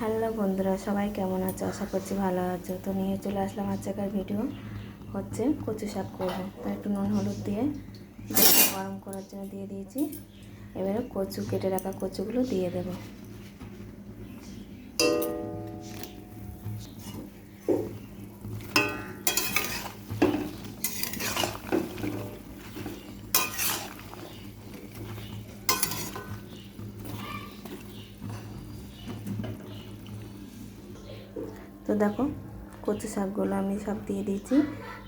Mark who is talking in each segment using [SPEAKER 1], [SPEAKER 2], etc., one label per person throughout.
[SPEAKER 1] Hello বন্ধুরা, সবাই কেমন আছো? আশা করছি ভালো আছো। তো নিয়ে চলে আসলাম আজকের ভিডিও হচ্ছে কচু শাক করব। তো একটু নুন, হলুদ দিয়ে গরম করার জন্য দিয়ে দিয়েছি। এবারে কচু, কেটে রাখা কচুগুলো দিয়ে দেবো। তো দেখো কচু শাকগুলো আমি সব দিয়ে দিয়েছি।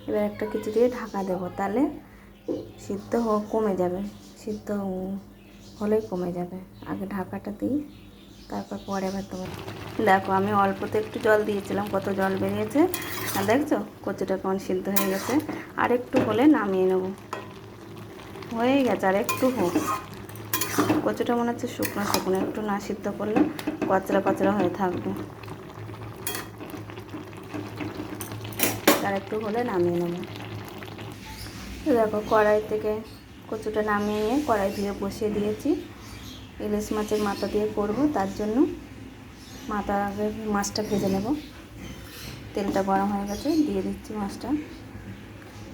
[SPEAKER 1] এবার একটা কিছু দিয়ে ঢাকা দেবো, তাহলে সিদ্ধ কমে যাবে, সিদ্ধ হলেই কমে যাবে। আগে ঢাকাটা দিই, তারপর পরে আবার তোমার। দেখো আমি অল্পতে একটু জল দিয়েছিলাম, কত জল বেরিয়েছে, আর দেখছ কচুটা কেমন সিদ্ধ হয়ে গেছে। আর একটু হলে নামিয়ে নেব। হয়ে গেছে, আর একটু হোক। কচুটা মনে হচ্ছে শুকনো শুকনো, একটু না সিদ্ধ করলে কচরা কচরা হয়ে থাকবে। আর একটু হলে নামিয়ে নেব। দেখো, কড়াই থেকে কচুটা নামিয়ে নিয়ে কড়াই দিয়ে বসিয়ে দিয়েছি। ইলিশ মাছের মাথা দিয়ে করব, তার জন্য মাথা আগে মাছটা ভেজে নেব। তেলটা গরম হয়ে গেছে, দিয়ে দিচ্ছি মাছটা।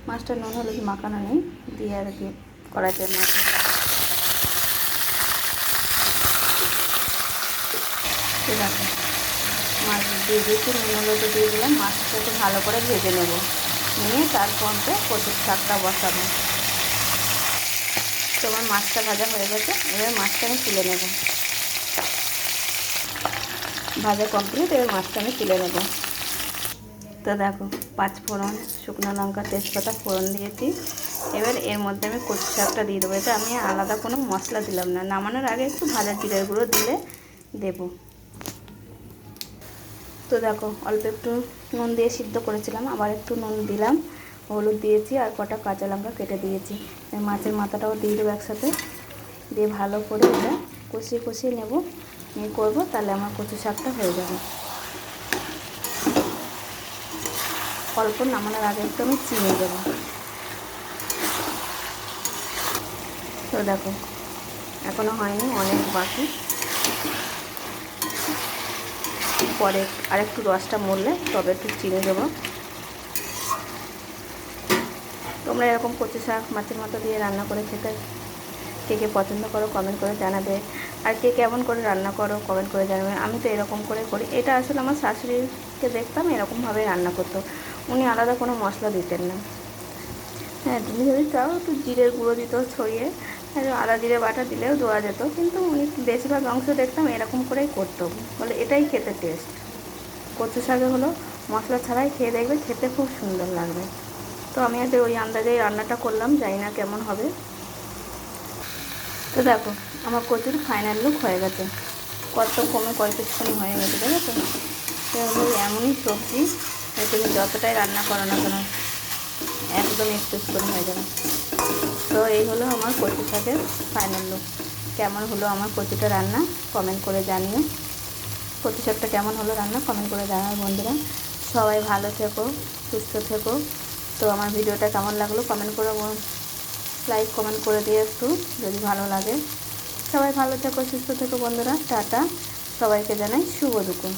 [SPEAKER 1] মাছটা নুন, হলুদ মাখানো নেই, দিয়ে আর কি কড়াইতে মাছ। ঠিক আছে মাছ দিয়ে দিয়েছি, নুন, হলুদ দিয়ে দিলাম মাছটা একটু ভালো করে ভেজে নেব। নিয়ে তারপর কচুর শাকটা বসাবো। তো আমার মাছটা ভাজা হয়ে গেছে, এবার মাছটা আমি তুলে নেব। ভাজা কমপ্লিট এবার মাছটা আমি তুলে নেব। তো দেখো, পাঁচ ফোড়ন, শুকনো লঙ্কা, তেজপাতা, ফোড়ন দিয়েছি। এবার এর মধ্যে আমি কচু শাকটা দিয়ে দেবো। এটা আমি আলাদা কোনো মশলা দিলাম না। নামানোর আগে একটু ভাজা জিরের গুঁড়ো দিলে দেবো। তো দেখো, অল্প একটু নুন দিয়ে সিদ্ধ করেছিলাম, আবার একটু নুন দিলাম, হলুদ দিয়েছি, আর কটা কাঁচা লঙ্কা কেটে দিয়েছি। মাছের মাথাটাও দিয়ে দেবো একসাথে, দিয়ে ভালো করে এটা কষিয়ে কষিয়ে নেব, নিয়ে করব, তাহলে আমার কচু শাকটা হয়ে যাবে। অল্প নামানোর আগে একটু আমি চিনি দেবো। তো দেখো এখনও হয়নি, অনেক বাকি। পরে আরেকটু রসটা মরলে তবে একটু চিনি দেবো। তোমরা এরকম কচু শাক মাছের মতো দিয়ে রান্না করে খেতে কে কে পছন্দ করো কমেন্ট করে জানাবে। আর কে কেমন করে রান্না করো কমেন্ট করে জানাবে। আমি তো এরকম করে করি। এটা আসলে আমার শাশুড়িকে দেখতাম এরকমভাবে রান্না করতো। উনি আলাদা কোনো মশলা দিতেন না। হ্যাঁ তুমি যদি চাও একটু জিরের গুঁড়ো দিত ছড়িয়ে আর আদা দিলে বাটা দিলেও দেওয়া যেত, কিন্তু উনি বেশিরভাগ অংশ দেখতাম এরকম করেই করতো। বলে এটাই খেতে টেস্ট কচু শাকে হলো মশলা ছাড়াই খেয়ে দেখবে, খেতে খুব সুন্দর লাগবে। তো আমি আজ ওই আন্দাজেই রান্নাটা করলাম, জানি না কেমন হবে। তো দেখো, আমার কচুর ফাইনাল লুক হয়ে গেছে। কত কমে কয়েকক্ষণ হয়ে গেছে দেখেছ তো? এমনই সবজি তুমি যতটাই রান্না করো না কেন একদম এক্সপ্রেস করে হয়ে যাবে। তো এই হলো আমার কচু শাকের ফাইনাল লুক কেমন হলো আমার কচুটা রান্না? কমেন্ট করে জানিও। কচু শাকটা কেমন হলো রান্না? কমেন্ট করে জানাও বন্ধুরা। সবাই ভালো থেকো, সুস্থ থেকো। তো আমার ভিডিওটা কেমন লাগল কমেন্ট করে লাইক কমেন্ট করে দিয়ে একটু, যদি ভালো লাগে। সবাই ভালো থেকো, সুস্থ থেকো বন্ধুরা। টাটা। সবাইকে জানাই শুভ দুপুর।